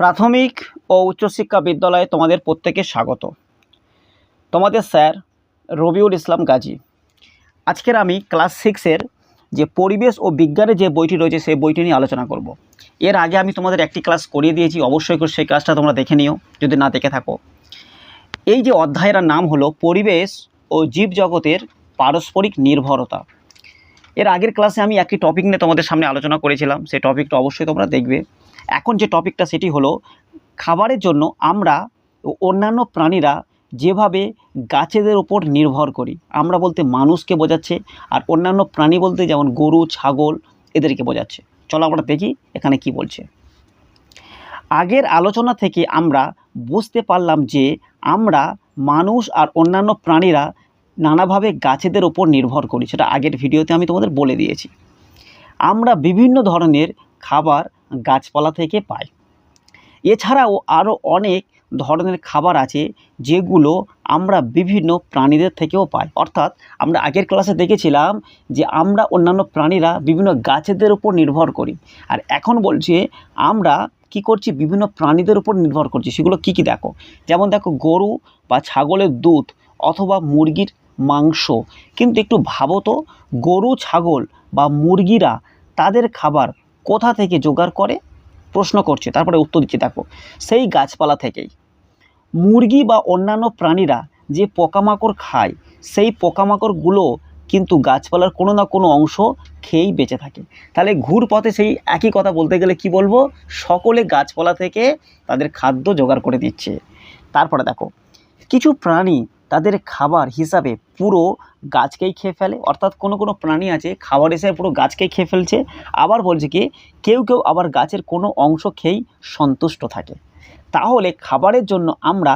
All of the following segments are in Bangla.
প্রাথমিক ও উচ্চশিক্ষা বিদ্যালয়ে তোমাদের প্রত্যেকে স্বাগত। তোমাদের স্যার রবিউল ইসলাম গাজী। আজকের আমি ক্লাস সিক্সের যে পরিবেশ ও বিজ্ঞানের যে বইটি রয়েছে, সেই বইটি নিয়ে আলোচনা করব। এর আগে আমি তোমাদের একটি ক্লাস করিয়ে দিয়েছি, অবশ্যই করে সেই ক্লাসটা তোমরা দেখে নিও, যদি না দেখে থাকো। এই যে অধ্যায়ের নাম হলো পরিবেশ ও জীবজগতের পারস্পরিক নির্ভরতা। এর আগের ক্লাসে আমি একটি টপিক নিয়ে তোমাদের সামনে আলোচনা করেছিলাম, সেই টপিকটা অবশ্যই তোমরা দেখবে। এখন যে টপিকটা সেটি হলো, খাবারের জন্য আমরা অন্যান্য প্রাণীরা যেভাবে গাছেদের ওপর নির্ভর করি, আমরা বলতে মানুষকে বোঝাচ্ছে আর অন্যান্য প্রাণী বলতে যেমন গরু, ছাগল এদেরকে বোঝাচ্ছে। চলো আমরা দেখি এখানে কি বলছে। আগের আলোচনা থেকে আমরা বুঝতে পারলাম যে আমরা মানুষ আর অন্যান্য প্রাণীরা নানাভাবে গাছেদের ওপর নির্ভর করি, সেটা আগের ভিডিওতে আমি তোমাদের বলে দিয়েছি। আমরা বিভিন্ন ধরনের খাবার গাছপালা থেকে পাই এছাড়াও আরও অনেক ধরনের খাবার আছে যেগুলো আমরা বিভিন্ন প্রাণীদের থেকেও পাই। অর্থাৎ আমরা আগের ক্লাসে দেখেছিলাম যে আমরা অন্যান্য প্রাণীরা বিভিন্ন গাছেদের উপর নির্ভর করি। আর এখন বলছে আমরা কি করছি? বিভিন্ন প্রাণীদের উপর নির্ভর করছি। সেগুলো কি কি দেখো? যেমন দেখো গরু বা ছাগলের দুধ অথবা মুরগির মাংস। কিন্তু একটু ভাবো তো, গরু, ছাগল বা মুরগিরা তাদের খাবার কোথা থেকে জোগাড় করে? প্রশ্ন করছে, তারপরে উত্তর দিচ্ছে, দেখো। সেই গাছপালা থেকেই মুরগি বা অন্যান্য প্রাণীরা যে পোকামাকড় খায়, সেই পোকামাকড়গুলো কিন্তু গাছপালার কোনো না কোনো অংশ খেয়েই বেঁচে থাকে। তাহলে ঘুর পথে সেই একই কথা বলতে গেলে কি বলব? সকলে গাছপালা থেকে তাদের খাদ্য জোগাড় করে দিচ্ছে। তারপরে দেখো, কিছু প্রাণী তাদের খাবার হিসাবে পুরো গাছকেই খেয়ে ফেলে, অর্থাৎ কোনো কোনো প্রাণী আছে, খাবার হিসেবে পুরো গাছকেই খেয়ে ফেলছে। আবার বলছে কি, কেউ কেউ আবার গাছের কোনো অংশ খেয়েই সন্তুষ্ট থাকে। তাহলে খাবারের জন্য আমরা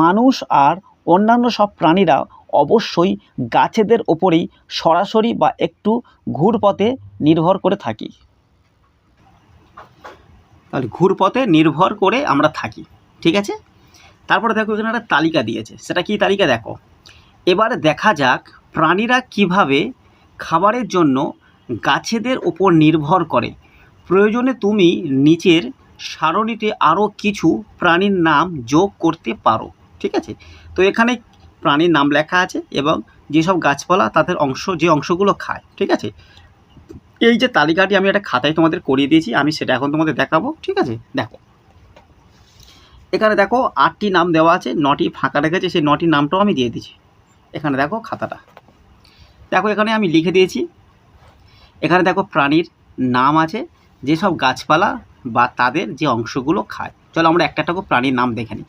মানুষ আর অন্যান্য সব প্রাণীরা অবশ্যই গাছেদের ওপরেই সরাসরি বা একটু ঘুরপথে নির্ভর করে থাকি। তাহলে ঘুরপথে নির্ভর করে আমরা থাকি, ঠিক আছে? তারপরে দেখো এখানে একটা তালিকা দিয়েছে। সেটা কি তালিকা দেখো? এবার দেখা যাক প্রাণীরা কীভাবে খাবারের জন্য গাছেদের ওপর নির্ভর করে। প্রয়োজনে তুমি নিচের সারণীতে আরও কিছু প্রাণীর নাম যোগ করতে পারো, ঠিক আছে? তো এখানে প্রাণীর নাম লেখা আছে এবং যেসব গাছপালা তাদের অংশ, যে অংশগুলো খায়, ঠিক আছে? এই যে তালিকাটি আমি একটা খাতায় তোমাদের করিয়ে দিয়েছি, আমি সেটা এখন তোমাদের দেখাবো, ঠিক আছে? দেখো। এখানে দেখো আটটি নাম দেওয়া আছে, নটি ফাঁকা রেখেছে, সেই নটি নামটাও আমি দিয়ে দিয়েছি। এখানে দেখো খাতাটা। দেখো এখানে আমি লিখে দিয়েছি। এখানে দেখো প্রাণীর নাম আছে, যেসব গাছপালা বা তাদের যে অংশগুলো খায়। চলো আমরা একটা একটা প্রাণীর নাম দেখে নিই।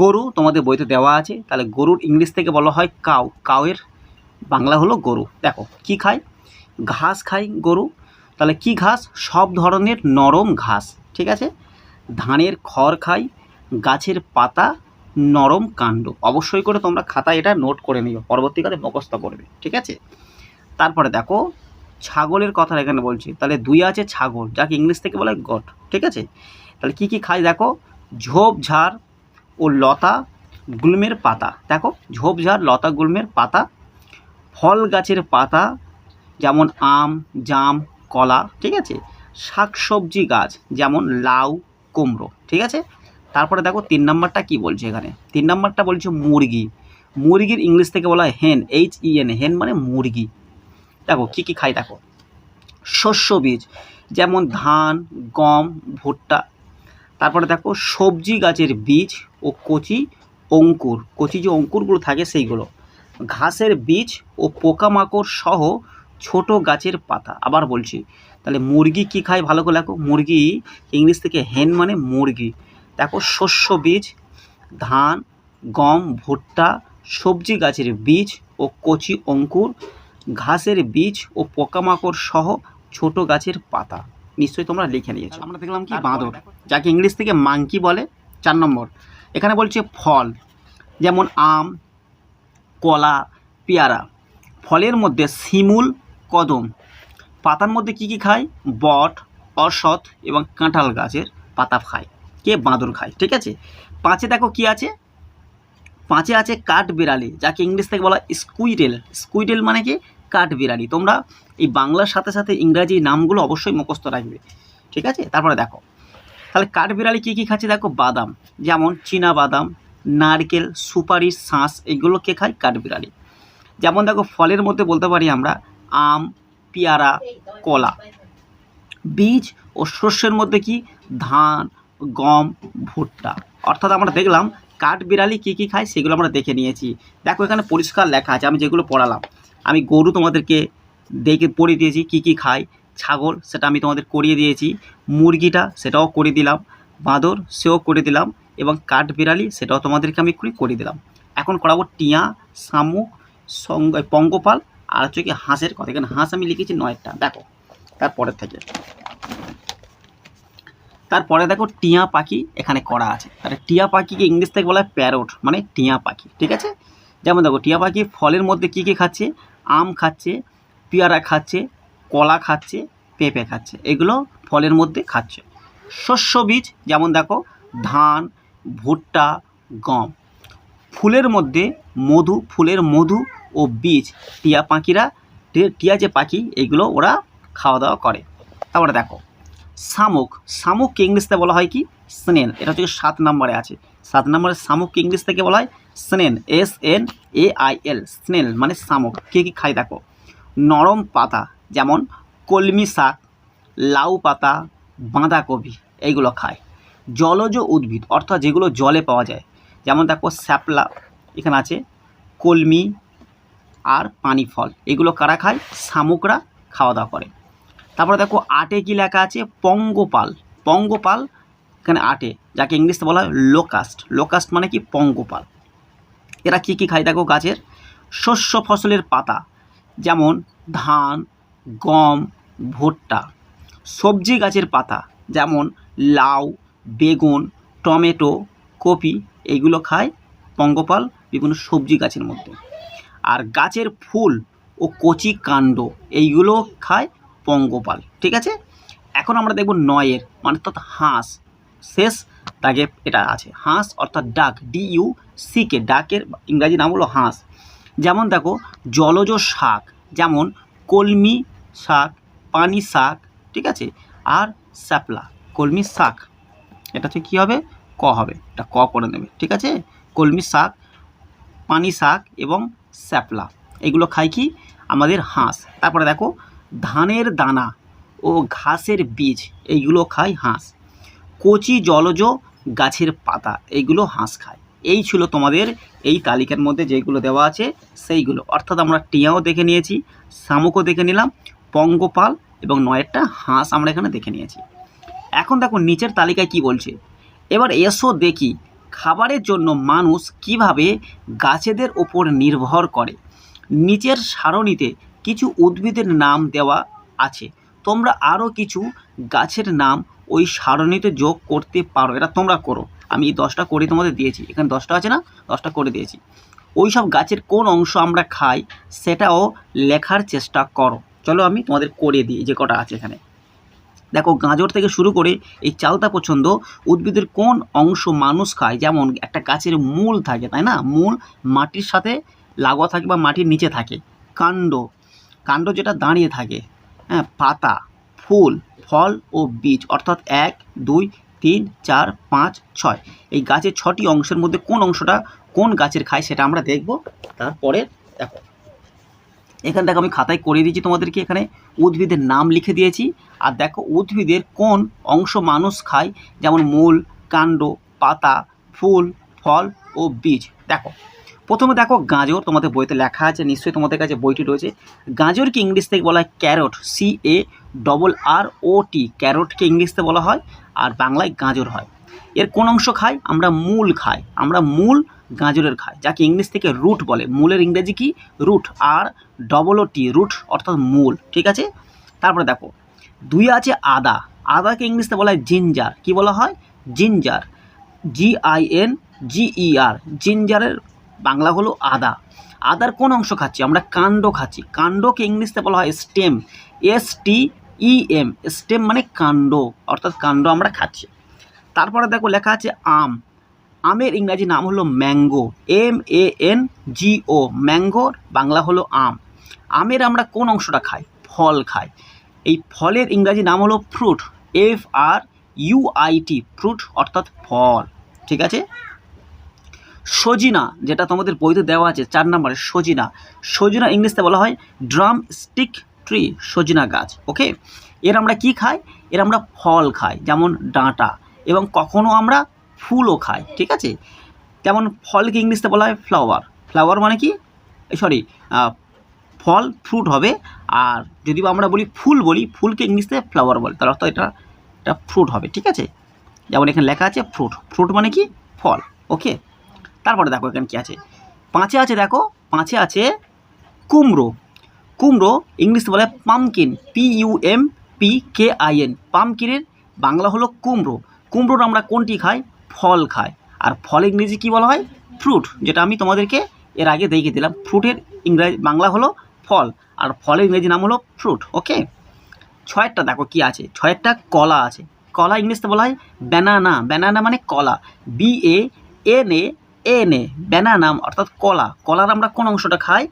গরু তোমাদের বইতে দেওয়া আছে, তাহলে গরুর ইংলিশ থেকে বলা হয় কাউ। কাউয়ের বাংলা হলো গরু। দেখো, কি খায়? ঘাস খায় গরু। তাহলে কি ঘাস? সব ধরনের নরম ঘাস, ঠিক আছে? ধানের খড় খায় গাছের পাতা নরম কাণ্ড। অবশ্যই করে তোমরা খাতায় এটা নোট করে নিও। পরবর্তীকালে মুখস্থ করবে। ঠিক আছে? তারপরে দেখো, ছাগলের কথা এখানে বলছি। তাহলে দুই আছে ছাগল, যাকে ইংলিশ থেকে বলে গট ঠিক আছে? তাহলে কি কি খায় দেখো? ঝোপঝাড় ও লতা, গুল্মের পাতা। দেখো ঝোপঝাড় লতা, গুল্মের পাতা, ফল গাছের পাতা, যেমন আম, জাম, কলা। ঠিক আছে? শাকসবজি গাছ, যেমন লাউ, কুমড়ো। ঠিক আছে? তারপরে দেখো তিন নম্বরটা কি বলছে এখানে? তিন নম্বরটা বলছে মুরগি। মুরগির ইংলিশ থেকে বলা হয় হেন এইচ ই এন হেন মানে মুরগি। দেখো, কী কী খায় দেখো। শস্য বীজ, যেমন ধান, গম, ভুট্টা। তারপরে দেখো, সবজি গাছের বীজ ও কচি অঙ্কুর। কচি যে অঙ্কুরগুলো থাকে সেইগুলো। ঘাসের বীজ ও পোকামাকড় সহ ছোট গাছের পাতা। আবার বলছি, তাহলে মুরগি কি খায় ভালো করে দেখো মুরগি, ইংলিশ থেকে হেন মানে মুরগি। দেখো শস্য বীজ ধান গম ভুট্টা সবজি গাছের বীজ ও কচি অঙ্কুর ঘাসের বীজ ও পোকামাকড় সহ ছোট গাছের পাতা। নিশ্চয়ই তোমরা লিখে নিয়েছো। আমরা দেখলাম কি? বাঁদর। যাকে ইংলিশ থেকে মাংকি বলে চার নম্বর। এখানে বলছে ফল যেমন আম কলা পেয়ারা। ফলের মধ্যে শিমুল কদম। পাতার মধ্যে কি কি খায়? বট অসৎ এবং কাঁঠাল গাছের পাতা খায়। কে বাঁদর খায়, ঠিক আছে? পাঁচে দেখো কি আছে? পাঁচে আছে কাঠ বিড়ালি, যাকে ইংলিশ থেকে বলা স্কুইডেল। স্কুইডেল মানে কি? কাঠ বিড়ালি। তোমরা এই বাংলার সাথে সাথে ইংরাজি নামগুলো অবশ্যই মুখস্থ রাখবে, ঠিক আছে? তারপরে দেখো, তাহলে কাঠ বিড়ালি কী কী খাচ্ছে? দেখো বাদাম, যেমন চীনা বাদাম, নারকেল, সুপারি, শাঁস, এগুলো কে খায়? কাঠ বিড়ালি। যেমন দেখো ফলের মধ্যে বলতে পারি আমরা আম, পেয়ারা, কলা। বীজ ও শস্যের মধ্যে কি? ধান গম, ভুট্টা। অর্থাৎ আমরা দেখলাম কাঠবিড়ালি কী কী খায় সেগুলো আমরা দেখে নিয়েছি। দেখো এখানে পরিষ্কার লেখা আছে, আমি যেগুলো পড়ালাম। আমি গরু তোমাদেরকে দেখে পড়িয়ে দিয়েছি কী কী খায়। ছাগল, সেটা আমি তোমাদের করিয়ে দিয়েছি। মুরগিটা, সেটাও করে দিলাম। বাঁদর, সেও করে দিলাম। এবং কাঠবিড়ালি সেটাও তোমাদেরকে আমি করে করে দিলাম। এখন করাবো টিয়া, শামুক পঙ্গপাল, আর হচ্ছে কি হাঁসের কথা। এখানে হাঁস আমি লিখেছি নয়টা। দেখো, তারপরের থেকে। তারপরে দেখো টিয়া পাখি এখানে করা আছে। তাহলে টিয়া পাখিকে ইংলিশ থেকে বলা হয় প্যারট মানে টিয়া পাখি, ঠিক আছে? যেমন দেখো, টিয়া পাখি ফলের মধ্যে কী কী খাচ্ছে? আম খাচ্ছে, পেয়ারা খাচ্ছে, কলা খাচ্ছে, পেঁপে খাচ্ছে, এগুলো ফলের মধ্যে খাচ্ছে। শস্য বীজ, যেমন দেখো, ধান, ভুট্টা, গম, ফুলের মধ্যে মধু, ফুলের মধু ও বীজ, টিয়া পাখিরা, টিয়া যে পাখি, এগুলো ওরা খাওয়া দাওয়া করে। তারপরে দেখো শামুক। শামুককে ইংলিশতে বলা হয় কি? স্নেন। এটা হচ্ছে সাত নম্বরে আছে। সাত নম্বরে শামুককে ইংলিশ থেকে বলা হয় snail. S N A I L snail মানে শামুক। কে কী খায় দেখো? নরম পাতা, যেমন কলমি শাক, লাউ পাতা, বাঁধাকপি, এইগুলো খায়। জলজ উদ্ভিদ, অর্থাৎ যেগুলো জলে পাওয়া যায়। যেমন দেখো শ্যাপলা, এখানে আছে কলমি আর পানি ফল। এগুলো কারা খায়? শামুকরা খাওয়া দাওয়া করে। তারপরে দেখো আটে কি লেখা আছে? পঙ্গপাল। পঙ্গপাল, এখানে আটে, যাকে ইংলিশে বলা হয় লোকাস্ট লোকাস্ট মানে কি? পঙ্গপাল। এরা কি কি খায় দেখো গাছের? শস্য ফসলের পাতা, যেমন ধান, গম, ভুট্টা। সবজি গাছের পাতা, যেমন লাউ, বেগুন, টমেটো, কপি এইগুলো খায় পঙ্গপাল বিভিন্ন সবজি গাছের মধ্যে। আর গাছের ফুল ও কচি কাণ্ড, এইগুলো খায় পঙ্গপাল, ঠিক আছে? এখন আমরা দেখব নয়ের মানে অর্থাৎ হাঁস। শেষ দাগে এটা আছে, হাঁস অর্থাৎ ডাক ডি ইউ সিকে ডাকের ইংরাজি নাম হলো হাঁস। যেমন দেখো, জলজ শাক, যেমন কলমি শাক, পানি শাক, ঠিক আছে? আর স্যাপলা, কলমি শাক। এটা হচ্ছে কী হবে? ক হবে, এটা ক করে নেবে, ঠিক আছে? কলমি শাক, পানি শাক এবং স্যাপলা, এগুলো খাই কি? আমাদের হাঁস। তারপরে দেখো ধানের দানা ও ঘাসের বীজ, এইগুলো খায় হাঁস। কচি জলজ গাছের পাতা, এইগুলো হাঁস খায়। এই ছিল তোমাদের এই তালিকার মধ্যে যেগুলো দেওয়া আছে, সেইগুলো। অর্থাৎ আমরা টিয়াও দেখে নিয়েছি, শামুকও দেখে নিলাম, পঙ্গপাল এবং নয়েরটা হাঁস আমরা এখানে দেখে নিয়েছি। এখন দেখো নিচের তালিকায় কি বলছে। এবার এসো দেখি খাবারের জন্য মানুষ কীভাবে গাছেদের ওপর নির্ভর করে। নিচের সারণীতে কিছু উদ্ভিদের নাম দেওয়া আছে। তোমরা আরও কিছু গাছের নাম ওই সারণীতে যোগ করতে পারো। এটা তোমরা করো। আমি এই দশটা করে তোমাদের দিয়েছি। এখানে দশটা আছে না? দশটা করে দিয়েছি। ওই সব গাছের কোন অংশ আমরা খাই, সেটাও লেখার চেষ্টা করো। চলো আমি তোমাদের করে দিই, যে কটা আছে এখানে। দেখো, গাজর থেকে শুরু করে এই চালতা পছন্দ উদ্ভিদের কোন অংশ মানুষ খায়? যেমন একটা গাছের মূল থাকে, তাই না? মূল মাটির সাথে লাগোয়া থাকে বা মাটির নিচে থাকে। কাণ্ড। কাণ্ড যেটা দাঁড়িয়ে থাকে হ্যাঁ পাতা, ফুল, ফল ও বীজ, অর্থাৎ এক, দুই, তিন, চার, পাঁচ, ছয়। এই গাছের ছটি অংশের মধ্যে কোন অংশটা কোন গাছের খায় সেটা আমরা দেখব। তারপরে দেখো। এখানে দেখো আমি খাতায় করে দিয়েছি তোমাদেরকে, এখানে উদ্ভিদের নাম লিখে দিয়েছি। আর দেখো উদ্ভিদের কোন অংশ মানুষ খায়, যেমন মূল, কাণ্ড, পাতা, ফুল, ফল ও বীজ। দেখো। প্রথমে দেখো গাজর, তোমাদের বইতে লেখা আছে, নিশ্চয়ই তোমাদের কাছে বইটি রয়েছে। গাজরকে ইংলিশ থেকে বলা হয় carrot C A double R O T ক্যারটকে ইংলিশতে বলা হয়, আর বাংলায় গাজর হয়। এর কোন অংশ খাই? আমরা মূল খাই। আমরা মূল গাজরের খাই, যাকে ইংলিশ থেকে রুট বলে। মূলের ইংরেজি কি? রুট, আর ডবল ও টি রুট অর্থাৎ মূল, ঠিক আছে? তারপরে দেখো, দুই আছে আদা। আদাকে ইংলিশতে বলা হয় জিঞ্জার। কি বলা হয়? Ginger G I N G E R জিঞ্জারের Bangla হলো আদা। আদার কোন অংশ খাচ্ছি? আমরা কাণ্ড খাচ্ছি। কাণ্ডকে ইংলিশতে বলা হয় stem. S T E M stem মানে কাণ্ড, অর্থাৎ কাণ্ড আমরা খাচ্ছি। তারপরে দেখো লেখা আছে আম। আমের ইংরাজি নাম হলো mango. M A N G O ম্যাঙ্গোর Bangla হলো আম। আমের আমরা কোন অংশটা খাই? ফল খাই। এই ফলের ইংরাজি নাম হলো fruit. F R U I T fruit অর্থাৎ ফল। ঠিক আছে? সজিনা, যেটা তোমাদের বইতে দেওয়া আছে, চার নম্বরে সজিনা। সজিনা ইংলিশতে বলা হয় ড্রাম স্টিক ট্রি, সজিনা গাছ, ওকে? এর আমরা কি খাই? এর আমরা ফল খাই, যেমন ডাঁটা, এবং কখনো আমরা ফুলও খাই, ঠিক আছে? তেমন ফলকে ইংলিশতে বলা হয় ফ্লাওয়ার। ফ্লাওয়ার মানে কি? সরি ফল, ফ্রুট হবে, আর যদি আমরা বলি ফুল বলি, ফুলকে ইংলিশে ফ্লাওয়ার বলে, তার অর্থ এটা এটা ফ্রুট হবে, ঠিক আছে? যেমন এখানে লেখা আছে ফ্রুট। ফ্রুট মানে কি? ফল, ওকে? তারপরে দেখো এখানে কী আছে? পাঁচে আছে দেখো, পাঁচে আছে কুমড়ো। কুমড়ো ইংলিশে বলে pumpkin P U M P K I N পামকিনের Bangla হলো কুমড়ো। কুমড়োর আমরা কোনটি খাই? ফল খাই। আর ফল ইংরেজি কী বলা হয়? ফ্রুট যেটা আমি তোমাদেরকে এর আগে দেখিয়ে দিলাম। ফ্রুটের ইংরাজি, বাংলা হলো ফল। আর ফলের ইংরেজি নাম হলো ফ্রুট ওকে ছয়েরটা দেখো কি আছে? ছয়েরটা কলা আছে। কলা ইংলিশতে বলা হয় ব্যানানা ব্যানানা মানে কলা। B A N A N A banana অর্থাৎ কলা। কলার আমরা কোন অংশটা খাই?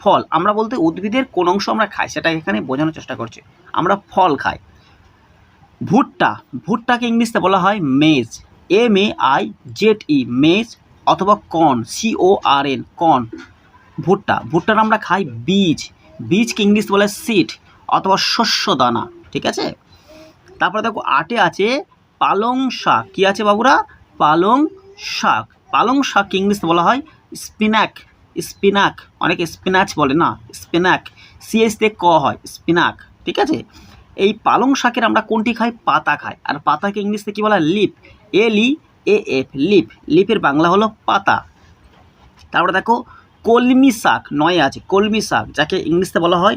ফল। আমরা বলতে উদ্ভিদের কোন অংশ আমরা খাই, সেটা এখানে বোঝানোর চেষ্টা করছি। আমরা ফল খাই। ভুট্টা। ভুট্টাকে ইংলিশে বলা হয় maize M A I Z E maize অথবা corn C O R N corn ভুট্টা। ভুট্টার আমরা খাই বীজ। বীজকে ইংলিশ বলে সিড অথবা শস্য দানা, ঠিক আছে? তারপরে দেখো, আটে আছে পালং শাক। কী আছে বাবুরা? পালং শাক। পালং শাক ইংলিশ বলা হয় স্পিনাক স্পিনাক, অনেকে স্পিনাচ বলে না, স্পিনাক সিএস দিয়ে ক হয়, স্পিনাক, ঠিক আছে? এই পালং শাকের আমরা কোনটি খাই? পাতা খাই। আর পাতাকে ইংলিশে কী বলা হয়? Leaf L A F leaf. লিপের Bangla হলো পাতা। তারপরে দেখো, কলমি শাক, নয় আছে, কলমি শাক, যাকে ইংলিশে বলা হয়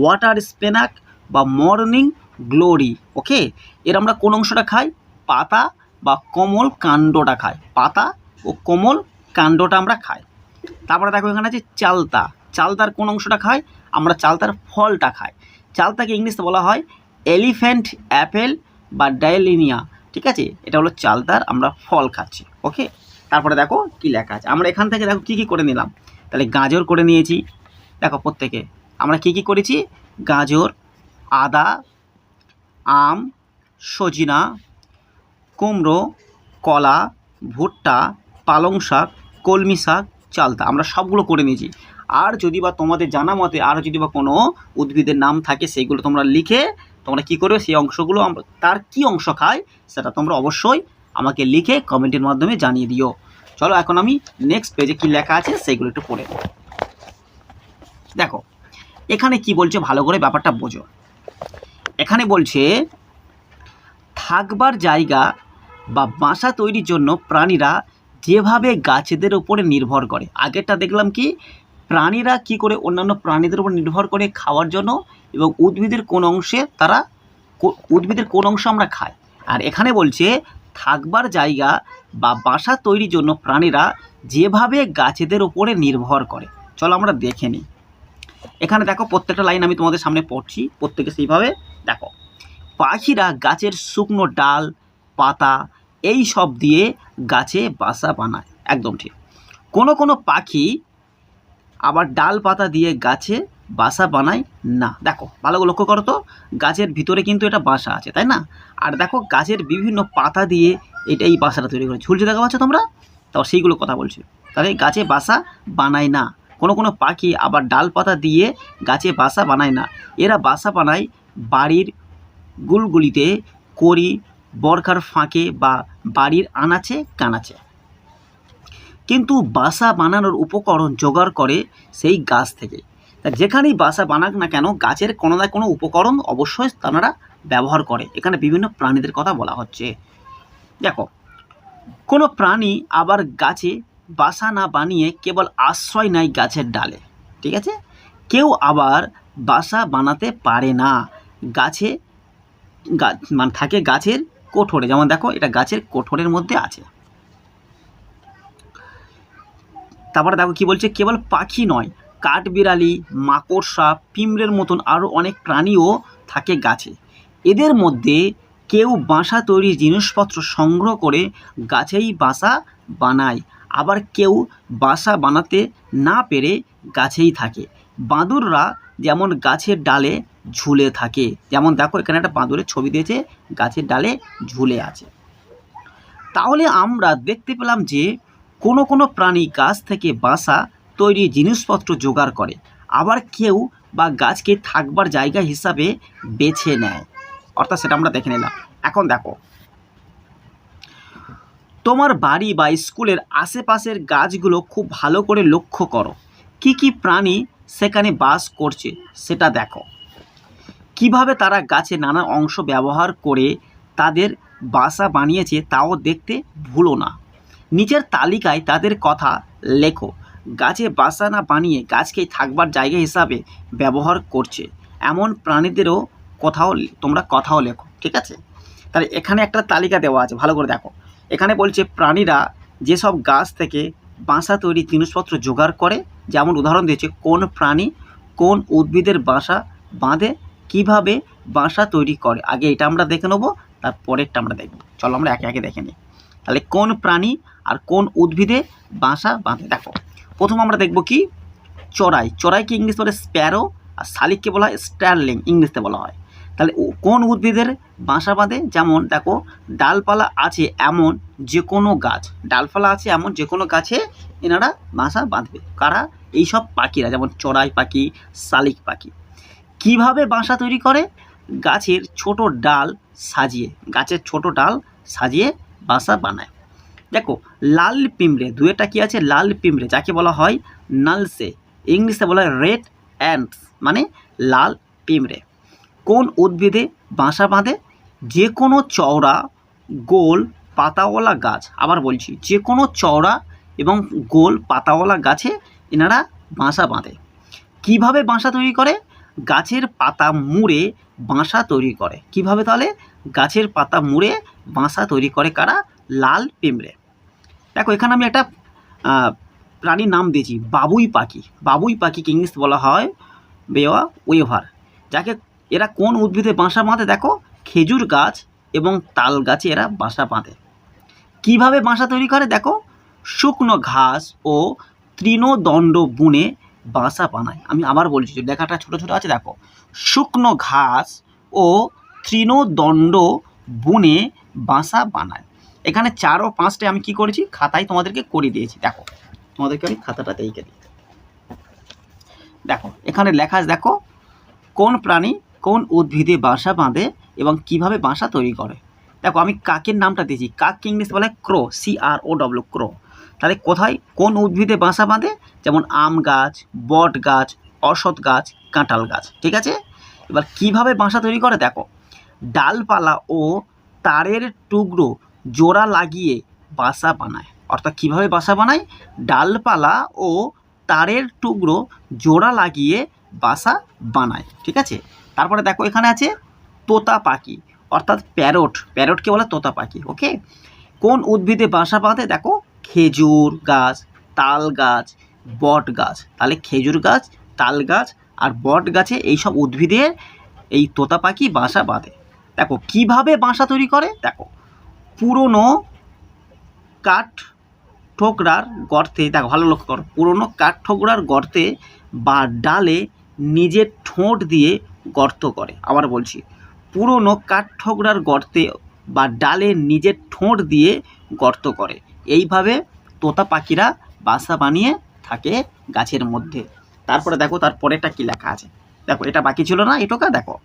ওয়াটার স্পেনাক বা মর্নিং গ্লোরি ওকে এর আমরা কোন অংশটা খাই? পাতা বা কোমল কাণ্ডটা খাই। পাতা ও কোমল কাণ্ডটা আমরা খাই। তারপরে দেখো এখানে আছে চালতা। চালতার কোন অংশটা খাই? আমরা চালতার ফলটা খাই। চালতাকে ইংলিশে বলা হয় এলিফ্যান্ট অ্যাপেল বা ডায়ালিনিয়া ঠিক আছে? এটা হলো চালতার, আমরা ফল খাচ্ছি। ওকে? তারপরে দেখো কী লেখা আছে। আমরা এখান থেকে দেখো কী কী করে নিলাম। তাহলে গাজর করে নিয়েছি। দেখো প্রত্যেকে। আমরা কী কী করেছি? গাজর, আদা, আম, সজিনা, কুমড়ো, কলা, ভুট্টা পালং শাক, কলমি শাক, চালতা, আমরা সবগুলো করে নিয়েছি। আর যদি বা তোমাদের জানা মতে আর যদি বা কোনো উদ্ভিদের নাম থাকে, সেইগুলো তোমরা লিখে তোমরা কী করবে, সেই অংশগুলো তার কি অংশ খায়, সেটা তোমরা অবশ্যই আমাকে লিখে কমেন্টের মাধ্যমে জানিয়ে দিও। চলো এখন আমি নেক্সট পেজে কী লেখা আছে, সেইগুলো একটু পড়ে। দেখো, এখানে কি বলছে ভালো করে ব্যাপারটা বোঝো। এখানে বলছে, থাকবার জায়গা বা বাসা তৈরির জন্য প্রাণীরা যেভাবে গাছেদের উপরে নির্ভর করে। আগেরটা দেখলাম কি, প্রাণীরা কি করে অন্যান্য প্রাণীদের উপর নির্ভর করে খাওয়ার জন্য এবং উদ্ভিদের কোন অংশে তারা উদ্ভিদের কোন অংশ আমরা খাই। আর এখানে বলছে, থাকবার জায়গা বা বাসা তৈরির জন্য প্রাণীরা যেভাবে গাছেদের উপরে নির্ভর করে। চলো আমরা দেখে নিই। এখানে দেখো, প্রত্যেকটা লাইন আমি তোমাদের সামনে পড়ছি, প্রত্যেকে সেইভাবে দেখো। পাখিরা গাছের শুকনো ডাল, পাতা এই সব দিয়ে গাছে বাসা বানায়। একদম ঠিক। কোনো কোনো পাখি আবার ডাল পাতা দিয়ে গাছে বাসা বানায় না। দেখো ভালো লক্ষ্য করো তো, গাছের ভিতরে কিন্তু এটা বাসা আছে, তাই না? আর দেখো, গাছের বিভিন্ন পাতা দিয়ে এটা এই বাসাটা তৈরি করে ঝুলছে দেখা পাচ্ছ তোমরা? তো সেইগুলো কথা বলছি। তাহলে গাছে বাসা বানায় না। কোনো কোনো পাখি আবার ডাল পাতা দিয়ে গাছে বাসা বানায় না। এরা বাসা বানায় বাড়ির গুলগুলিতে করি বরকার ফাঁকে বা বাড়ির আনাচে কানাচে। কিন্তু বাসা বানানোর উপকরণ জোগাড় করে সেই গাছ থেকে। তা যেখানেই বাসা বানাক না কেন, গাছের কোনো না কোনো উপকরণ অবশ্যই তারা ব্যবহার করে। এখানে বিভিন্ন প্রাণীদের কথা বলা হচ্ছে। দেখো, কোনো প্রাণী আবার গাছে বাসা না বানিয়ে কেবল আশ্রয় নেয় গাছের ডালে, ঠিক আছে? কেউ আবার বাসা বানাতে পারে না। গাছ মানে থাকে গাছের কোঠরে, যেমন দেখো এটা গাছের কোঠরের মধ্যে আছে। তারপরে দেখো কি বলছে, কেবল পাখি নয়, কাঠবিড়ালি, মাকড়সা পিমড়ের মতন আরও অনেক প্রাণীও থাকে গাছে। এদের মধ্যে কেউ বাসা তৈরির জিনিসপত্র সংগ্রহ করে গাছেই বাসা বানায়, আবার কেউ বাসা বানাতে না পেরে গাছেই থাকে। বাঁদুররা যেমন গাছের ডালে ঝুলে থাকে। যেমন দেখো, এখানে একটা বাঁদরের ছবি দিয়েছে, গাছের ডালে ঝুলে আছে। তাহলে আমরা দেখতে পেলাম যে, কোনো কোনো প্রাণী গাছ থেকে বাসা তৈরি জিনিসপত্র জোগাড় করে। আবার কেউ বা গাছকে থাকবার জায়গা হিসাবে বেছে নেয়। অর্থাৎ সেটা আমরা দেখে নিলাম। এখন দেখো, তোমার বাড়ি বা স্কুলের আশেপাশের গাছগুলো খুব ভালো করে লক্ষ্য করো। কি কি প্রাণী সেখানে বাস করছে, সেটা দেখো। কীভাবে তারা গাছে নানা অংশ ব্যবহার করে তাদের বাসা বানিয়েছে তাও দেখতে ভুলো না। নিচের তালিকায় তাদের কথা লেখো। গাছে বাসা না বানিয়ে গাছকেই থাকবার জায়গা হিসাবে ব্যবহার করছে। এমন প্রাণীদেরও কথাও তোমরা কথাও লেখো, ঠিক আছে? তাহলে এখানে একটা তালিকা দেওয়া আছে, ভালো করে দেখো। এখানে বলছে, প্রাণীরা যেসব গাছ থেকে বাসা তৈরি জিনিসপত্র জোগাড় করে, যেমন উদাহরণ দিয়েছে, কোন প্রাণী কোন উদ্ভিদের বাসা বাঁধে কীভাবে বাসা তৈরি করে? আগে এটা আমরা দেখে নেব তার পরেরটা আমরা দেখব। চলো আমরা একে একে দেখে নিই। তাহলে কোন প্রাণী আর কোন উদ্ভিদে বাসা বাঁধে? দেখো, প্রথম আমরা দেখব কি? চড়াই। চড়াইকে ইংলিশ বলে স্প্যারো, আর শালিককে বলা হয় স্টার্লিং ইংলিশতে বলা হয়। তাহলে কোন উদ্ভিদের বাসা বাঁধে? যেমন দেখো, ডালপালা আছে এমন যে কোনো গাছ। ডালপালা আছে এমন যে কোনো গাছে এনারা বাসা বাঁধবে। কারা? এইসব পাখিরা, যেমন চড়াই পাখি, শালিক পাখি। কীভাবে বাসা তৈরি করে? গাছের ছোট ডাল সাজিয়ে, গাছের ছোট ডাল সাজিয়ে বাসা বানায়। দেখো, লাল পিঁমড়ে দুয়েটা কি আছে? লাল পিঁমড়ে যাকে বলা হয় নালসে। ইংলিশে বলা হয় রেড অ্যান্ডস মানে লাল পিঁমড়ে কোন উদ্ভিদে বাসা বাঁধে? যে কোনো চওড়া, গোল পাতাওয়ালা গাছ। আবার বলছি যে কোনো চওড়া এবং গোল পাতাওয়ালা গাছে এনারা বাসা বাঁধে। কীভাবে বাসা তৈরি করে? গাছের পাতা মুড়ে বাসা তৈরি করে। কীভাবে তাহলে? গাছের পাতা মুড়ে বাসা তৈরি করে কারা? লাল পিঁমড়ে। দেখো, এখানে আমি একটা প্রাণীর নাম দিয়েছি, বাবুই পাখি। বাবুই পাখিকে ইংলিশ বলা হয় বেওয়া ওয়েভার, যাকে এরা কোন উদ্ভিদে বাসা বাঁধে? দেখো, খেজুর গাছ এবং তাল গাছে এরা বাসা বাঁধে। কীভাবে বাসা তৈরি করে? দেখো, শুকনো ঘাস ও তৃণদণ্ড বুনে বাসা বানায়। আমি আবার বলছি, যে লেখাটা ছোটো ছোটো আছে, দেখো। শুকনো ঘাস ও তৃণদণ্ড বুনে বাসা বানায়। এখানে চার ও পাঁচটা আমি কি করেছি? খাতায় তোমাদেরকে করে দিয়েছি। দেখো, তোমাদেরকে আমি খাতাটাতে এইকে দিই। দেখো, এখানে লেখা দেখো, কোন প্রাণী কোন উদ্ভিদে বাসা বাঁধে এবং কীভাবে বাসা তৈরি করে? দেখো, আমি কাকের নামটা দিয়েছি। কাককে ইংলিশ বলে? Crow C R O W crow. তাহলে কোথায়? কোন উদ্ভিদে বাসা বাঁধে? যেমন আম গাছ, বট গাছ, অসৎ গাছ, কাঁঠাল গাছ। ঠিক আছে? এবার কীভাবে বাসা তৈরি করে? দেখো, ডালপালা ও তারের টুকরো জোড়া লাগিয়ে বাসা বানায়। অর্থাৎ কীভাবে বাসা বানায়? ডালপালা ও তারের টুকরো জোড়া লাগিয়ে বাসা বানায়। ঠিক আছে? তারপরে দেখো এখানে আছে তোতা পাখি, অর্থাৎ প্যারট। প্যারটকে বলে তোতা পাখি ওকে কোন উদ্ভিদে বাসা বাঁধে? দেখো খেজুর গাছ, তাল গাছ, বট গাছ। তাহলে খেজুর গাছ, তাল গাছ আর বট গাছে এইসব উদ্ভিদের এই তোতা পাখি বাসা বাঁধে। দেখো, কীভাবে বাসা তৈরি করে? দেখো, পুরনো কাঠ ঠোকরার গর্তে, দেখো, ভালো লক্ষ্য করো, পুরনো কাঠ ঠোকরার গর্তে বা ডালে নিজের ঠোঁট দিয়ে গর্ত করে। আবার বলছি, পুরনো কাঠ ঠোকরার গর্তে বা ডালে নিজের ঠোঁট দিয়ে গর্ত করে। এইভাবে তোতা পাখিরা বাসা বানিয়ে থাকে গাছের মধ্যে। তারপরে দেখো, তার পরেরটা কী লেখা আছে? দেখো, এটা বাকি ছিল না, এটোকা, দেখো।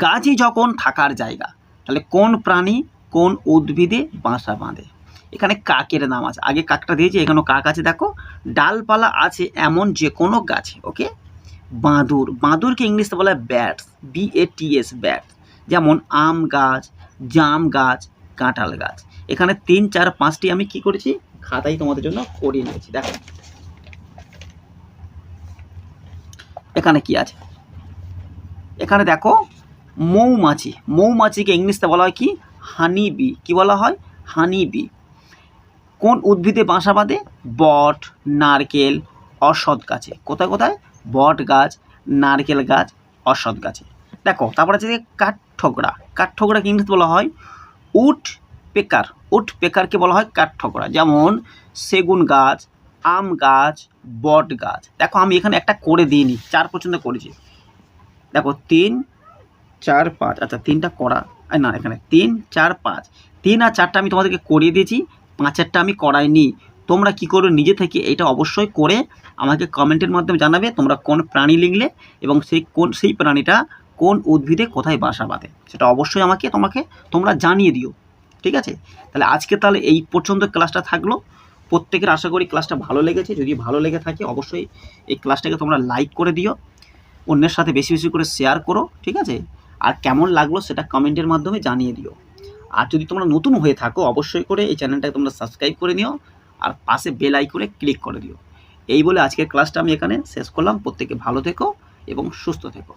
গাছই যখন থাকার জায়গা, তাহলে কোন প্রাণী কোন উদ্ভিদে বাসা বাঁধে? এখানে কাকের নাম আছে। আগে কাকটা দিয়েছি, এখানেও কাক আছে, দেখো। ডালপালা আছে এমন যে কোনো গাছে, ওকে? বাঁদুর। বাঁদুরকে ইংলিশে বলা হয় bats B A T S bats. যেমন আম গাছ, জাম গাছ, কাঁঠাল গাছ। এখানে তিন, চার, পাঁচটি আমি কি করেছি? খাতাই তোমাদের জন্য করিয়ে নিয়েছি। দেখো। এখানে কি আছে? এখানে দেখো, মৌমাছি। মৌমাছিকে ইংলিশে বলা হয় কি? হানি বি কী বলা হয়? হানি বি কোন উদ্ভিদে বাসা বাঁধে? বট, নারকেল, অসৎ গাছে। কোথায় কোথায়? বট গাছ, নারকেল গাছ, অসৎ গাছে। দেখো, তারপর আছে যে কাঠঠোকরা। কাঠঠোকরাকে ইংলিশ বলা হয়? উট পেকার। উট পেকারকে বলা হয় কাঠঠোকরা। যেমন, সেগুন গাছ, আম গাছ, বট গাছ। দেখো, আমি এখানে একটা করে দিইনি, চার পর্যন্ত করেছি। দেখো, তিন, চার, পাঁচ। আচ্ছা তিনটা করা। না, এখানে তিন, চার, পাঁচ। তিন আর চারটা আমি তোমাদেরকে করিয়ে দিয়েছি। পাঁচেরটা আমি করাইনি। তোমরা কি করবে নিজে থেকে এটা অবশ্যই করে আমাকে কমেন্টের মাধ্যমে জানাবে। তোমরা কোন প্রাণী লিখলে এবং সেই কোন, সেই প্রাণীটা কোন উদ্ভিদে কোথায় বাসা বাঁধে? সেটা অবশ্যই আমাকে, তোমাকে তোমরা জানিয়ে দিও। ঠিক আছে? তাহলে আজকে তাহলে এই পর্যন্ত ক্লাসটা থাকল। প্রত্যেকের আশা করি ক্লাসটা ভালো লেগেছে। যদি ভালো লেগে থাকে, অবশ্যই এই ক্লাসটাকে তোমরা লাইক করে দিও। অন্যের সাথে বেশি বেশি করে শেয়ার করো। ঠিক আছে? আর কেমন লাগল সেটা কমেন্টের মাধ্যমে জানিয়ে দিও। আর যদি তোমরা নতুন হয়ে থাকো, অবশ্যই করে এই চ্যানেলটাকে তোমরা সাবস্ক্রাইব করে নিও। আর পাশে বেল আইকনে ক্লিক করে দিও। এই বলে আজকের ক্লাসটা আমি এখানে শেষ করলাম। প্রত্যেকে ভালো থেকো এবং সুস্থ থেকো।